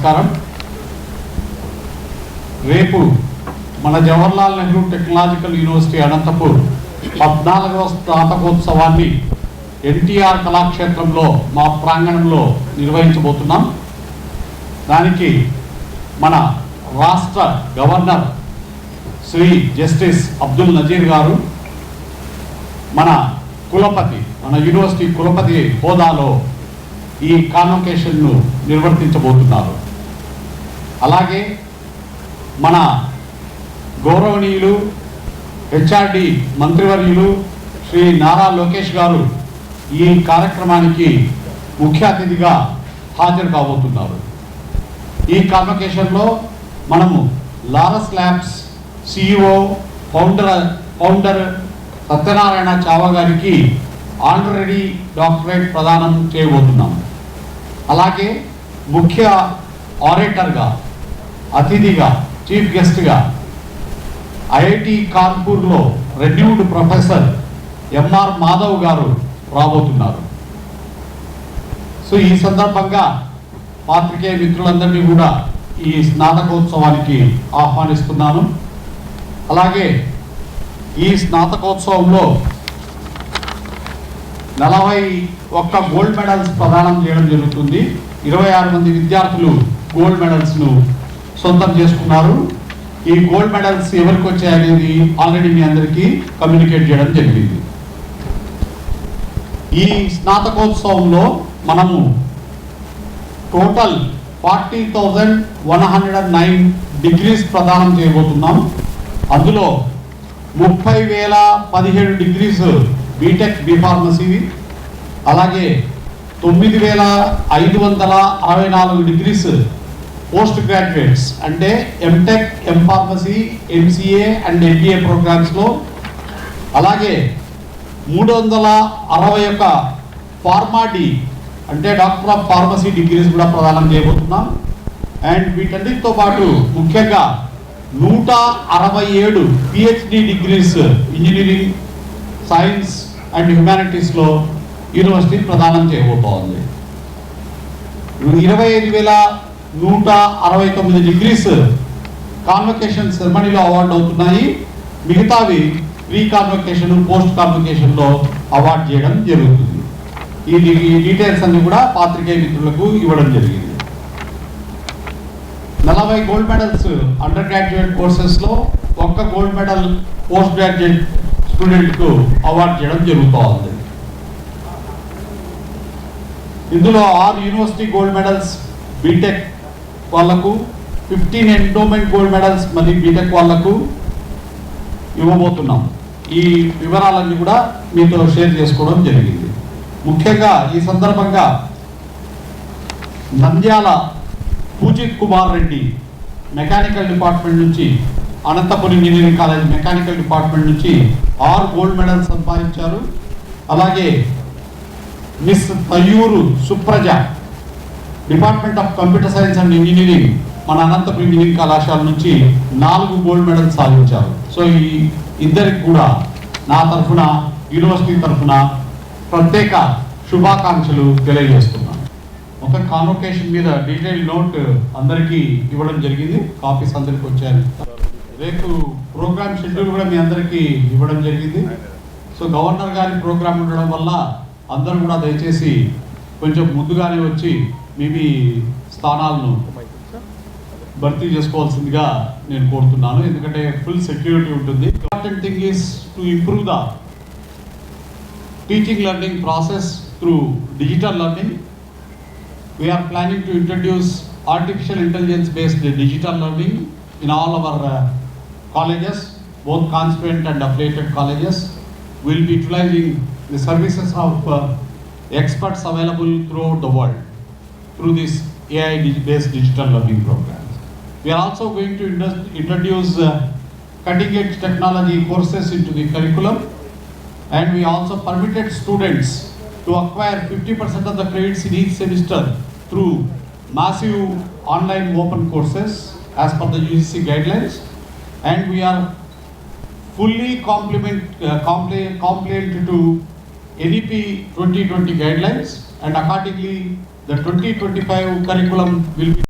నమస్కారం. రేపు మన జవహర్లాల్ నెహ్రూ టెక్నాలజికల్ యూనివర్సిటీ అనంతపూర్ పద్నాలుగవ స్నాతకోత్సవాన్ని ఎన్టీఆర్ కళాక్షేత్రంలో మా ప్రాంగణంలో నిర్వహించబోతున్నాం. దానికి మన రాష్ట్ర గవర్నర్ శ్రీ జస్టిస్ అబ్దుల్ నజీర్ గారు మన కులపతి మన యూనివర్సిటీ కులపతి హోదాలో ఈ కాన్వకేషన్ను నిర్వర్తించబోతున్నారు. అలాగే మన గౌరవనీయులు హెచ్ఆర్డి మంత్రివర్యులు శ్రీ నారా లోకేష్ గారు ఈ కార్యక్రమానికి ముఖ్య అతిథిగా హాజరు కాబోతున్నారు. ఈ కాన్వకేషన్లో మనము Laurus Labs CEO founder founder Satyanarayana Chava గారికి ఆల్రెడీ డాక్టరేట్ ప్రదానం చేయబోతున్నాం. అలాగే ముఖ్య ఆరేటర్గా అతిథిగా చీఫ్ గెస్ట్గా IIT కాన్పూర్లో renowned professor M R Madhav గారు రాబోతున్నారు. సో ఈ సందర్భంగా పాత్రికేయ మిత్రులందరినీ కూడా ఈ స్నాతకోత్సవానికి ఆహ్వానిస్తున్నాను. అలాగే ఈ స్నాతకోత్సవంలో నలభై ఒక్క గోల్డ్ మెడల్స్ ప్రదానం చేయడం జరుగుతుంది. ఇరవై ఆరు మంది విద్యార్థులు గోల్డ్ మెడల్స్ను సొంతం చేసుకున్నారు. ఈ గోల్డ్ మెడల్స్ ఎవరికి వచ్చాయనేది ఆల్రెడీ మీ అందరికీ కమ్యూనికేట్ చేయడం జరిగింది. ఈ స్నాతకోత్సవంలో మనము total forty thousand one hundred and nine degrees ప్రదానం చేయబోతున్నాం. అందులో ముప్పై వేల పదిహేడు డిగ్రీస్ బీటెక్ బీఫార్మసీవి అలాగే తొమ్మిది వేల ఐదు వందల అరవై నాలుగు డిగ్రీస్ పోస్ట్ గ్రాడ్యుయేట్స్ అంటే MTech MPharmacy MCA and MBA ప్రోగ్రామ్స్లో అలాగే మూడు వందల అరవై ఒక ఫార్మాడి అంటే డాక్టర్ ఆఫ్ ఫార్మసీ డిగ్రీస్ కూడా ప్రదానం చేయబోతున్నాం. అండ్ వీటన్నిటితో పాటు ముఖ్యంగా నూట అరవై ఏడు PhD degrees engineering science and హ్యుమానిటీస్లో university ప్రదానం చేయబోతోంది. ఇరవై ఐదు వేల నూట అరవై తొమ్మిది డిగ్రీస్ కాన్వకేషన్ సెరమనీలో అవార్డు అవుతున్నాయి. మిగతావి ప్రీ కాన్వకేషన్ పోస్ట్ కాన్వకేషన్లో అవార్డు చేయడం జరుగుతుంది. ఈ డీటెయిల్స్ అన్ని కూడా పాత్రికేయ మిత్రులకు ఇవ్వడం జరిగింది. నలభై గోల్డ్ మెడల్స్ అండర్ గ్రాడ్యుయేట్ కోర్సెస్లో ఒక్క గోల్డ్ మెడల్ పోస్ట్ గ్రాడ్యుయేట్ స్టూడెంట్కు అవార్డు చేయడం జరుగుతూ ఉంది. ఇందులో ఆరు యూనివర్సిటీ గోల్డ్ మెడల్స్ బీటెక్ వాళ్ళకు ఫిఫ్టీన్ ఎండోమెంట్ గోల్డ్ మెడల్స్ మళ్ళీ బీటెక్ వాళ్ళకు ఇవ్వబోతున్నాం. ఈ వివరాలన్నీ కూడా మీతో షేర్ చేసుకోవడం జరిగింది. ముఖ్యంగా ఈ సందర్భంగా నంద్యాల పూజిత్ కుమార్ రెడ్డి మెకానికల్ డిపార్ట్మెంట్ నుంచి Anantapur engineering college mechanical department నుంచి ఆరు గోల్డ్ మెడల్స్ సంపాదించారు. అలాగే miss Tayuru Supraja department of computer science and engineering మన అనంతపురం ఇంజనీరింగ్ కళాశాల నుంచి నాలుగు గోల్డ్ మెడల్స్ సాధించారు. సో ఈ ఇద్దరికి కూడా నా తరఫున యూనివర్సిటీ తరఫున ప్రత్యేక శుభాకాంక్షలు తెలియజేస్తున్నాను. మొత్తం కాన్వకేషన్ మీద డీటెయిల్ నోట్ అందరికీ ఇవ్వడం జరిగింది. కాపీస్ అందరికి వచ్చాయి. రేపు ప్రోగ్రామ్ షెడ్యూల్ కూడా మీ అందరికీ ఇవ్వడం జరిగింది. సో గవర్నర్ గారి ప్రోగ్రామ్ ఉండడం వల్ల అందరూ కూడా దయచేసి కొంచెం ముందుగానే వచ్చి మీ మీ స్థానాలను భర్తీ చేసుకోవాల్సిందిగా నేను కోరుతున్నాను. ఎందుకంటే ఫుల్ సెక్యూరిటీ ఉంటుంది. Important thing is to improve the teaching learning process through digital learning. We're planning to introduce artificial intelligence based digital learning in all our colleges both constituent and affiliated colleges will be utilising the services of experts available throughout the world through this AI-based digital learning programs. We are also going to introduce uh, cutting edge technology courses into the curriculum and we also permitted students to acquire 50% of the credits in each semester through massive online open courses as per the UGC guidelines. And we are fully complement, uh, compli- compliant to ADP 2020 guidelines and accordingly the 2025 curriculum will be